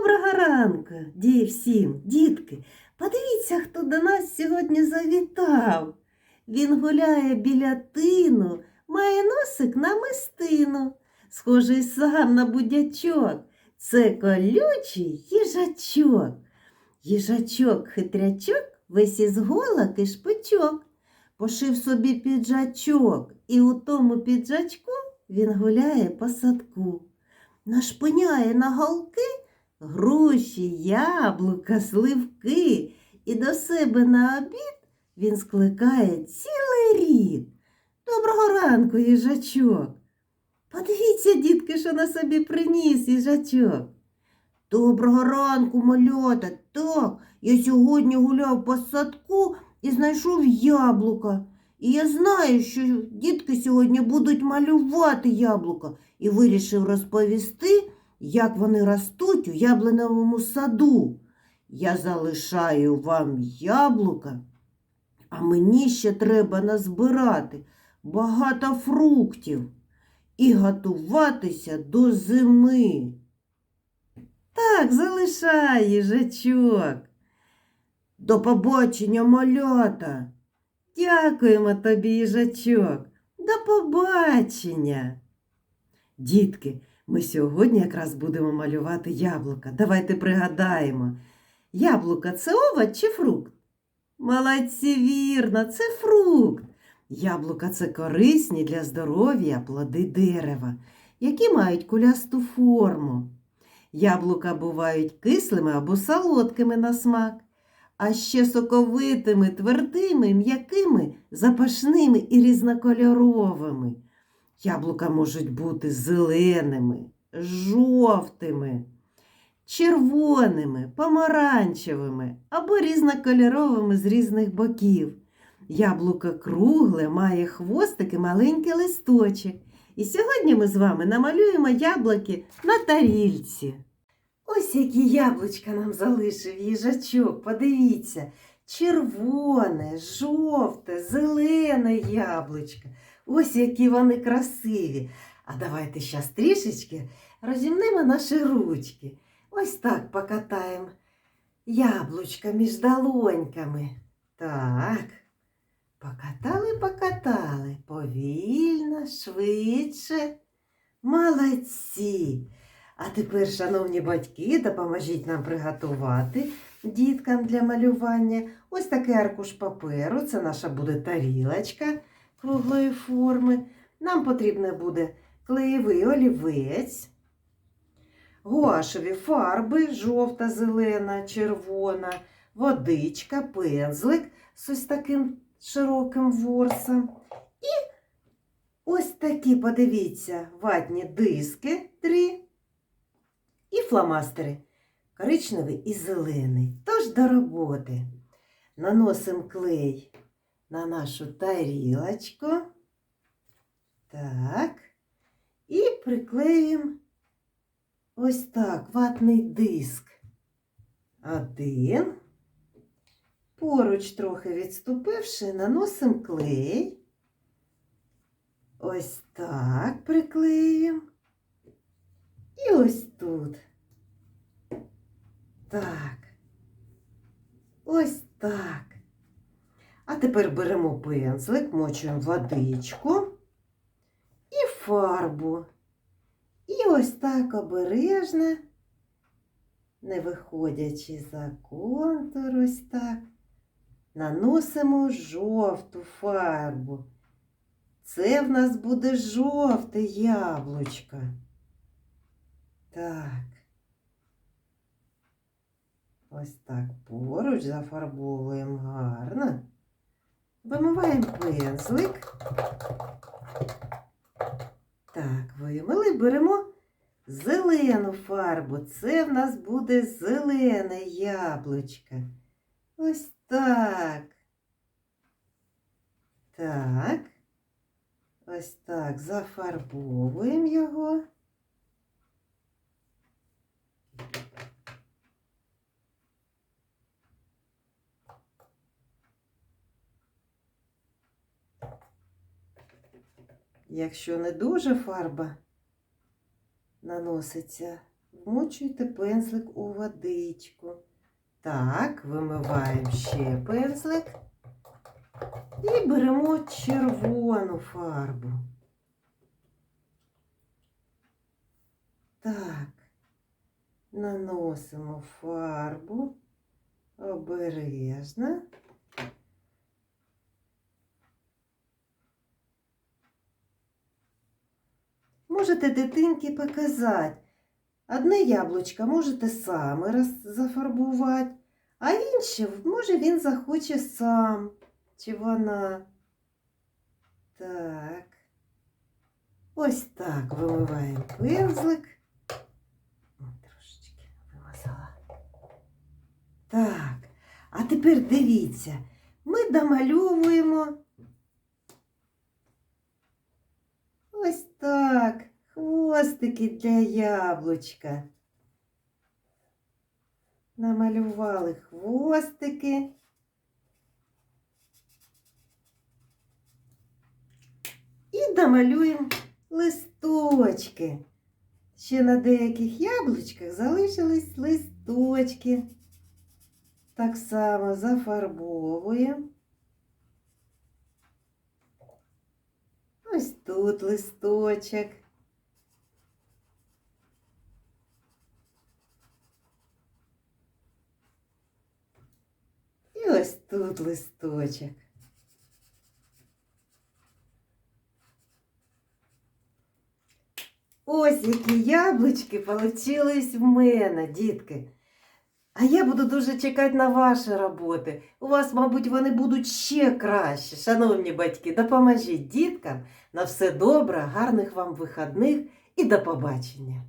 Доброго ранку, ді всім, дітки. Подивіться, хто до нас сьогодні завітав. Він гуляє біля тину, має носик на мистину, схожий сам на будячок. Це колючий їжачок. Їжачок хитрячок, весь із голок і шпичок. Пошив собі піджачок, і у тому піджачку він гуляє по садку. Нашпиняє на голки груші, яблука, сливки, і до себе на обід він скликає цілий рід. Доброго ранку, їжачок. Подивіться, дітки, що на собі приніс їжачок. Доброго ранку, малята. Так, я сьогодні гуляв по садку і знайшов яблука. І я знаю, що дітки сьогодні будуть малювати яблука, і вирішив розповісти, як вони ростуть у яблуневому саду. Я залишаю вам яблука, а мені ще треба назбирати багато фруктів і готуватися до зими. Так, залишай, їжачок. До побачення, малята. Дякуємо тобі, їжачок. До побачення. Дітки, ми сьогодні якраз будемо малювати яблука. Давайте пригадаємо. Яблука це овоч чи фрукт? Молодці, вірно, це фрукт. Яблука це корисні для здоров'я плоди дерева, які мають кулясту форму. Яблука бувають кислими або солодкими на смак, а ще соковитими, твердими, м'якими, запашними і різнокольоровими. Яблука можуть бути зеленими, жовтими, червоними, помаранчевими або різнокольоровими з різних боків. Яблуко кругле, має хвостик і маленький листочок. І сьогодні ми з вами намалюємо яблуки на тарільці. Ось які яблучка нам залишив їжачок. Подивіться, червоне, жовте, зелене яблучко. Ось які вони красиві. А давайте ще трішечки розімнемо наші ручки. Ось так покатаємо яблучка між долоньками. Так. Покатали, покатали, повільно, швидше. Молодці. А тепер, шановні батьки, допоможіть нам приготувати діткам для малювання. Ось такий аркуш паперу. Це наша буде тарілочка круглої форми. Нам потрібно буде клеєвий олівець, гуашеві фарби, жовта, зелена, червона, водичка, пензлик з ось таким широким ворсом. І ось такі, подивіться, ватні диски три і фломастери коричневий і зелений. Тож до роботи. Наносимо клей на нашу тарілочку. Так. І приклеїмо ось так ватний диск. Один. Поруч трохи відступивши, наносимо клей. Ось так приклеїмо. І ось тут. Так. Ось так. А тепер беремо пензлик, мочуємо водичку і фарбу. І ось так обережно, не виходячи за контур, ось так, наносимо жовту фарбу. Це в нас буде жовте яблучко. Так. Ось так поруч зафарбовуємо гарно. Вимиваємо пензлик. Так, вимили, беремо зелену фарбу. Це в нас буде зелене яблучко. Ось так. Так. Ось так зафарбовуємо його. Якщо не дуже фарба наноситься Вмочуйте пензлик у водичку. Так, вимиваємо ще пензлик. І беремо червону фарбу. Так, наносимо фарбу обережно. Можете дитинки показати. Одне яблучко можете саме зафарбувати, а інше, може, він захоче сам чи вона. Так. Ось так вимиваємо пензлик. Трошечки вимазала. Так. А тепер дивіться, ми домальовуємо. Ось так. Хвостики для яблучка. Намалювали хвостики. І домалюємо листочки. Ще на деяких яблучках залишились листочки. Так само зафарбовуємо. Ось тут листочок. І ось тут листочок. Ось які яблучки получились в мене, дітки. А я буду дуже чекати на ваші роботи. У вас, мабуть, вони будуть ще краще. Шановні батьки, допоможіть діткам на все добре, гарних вам вихідних і до побачення.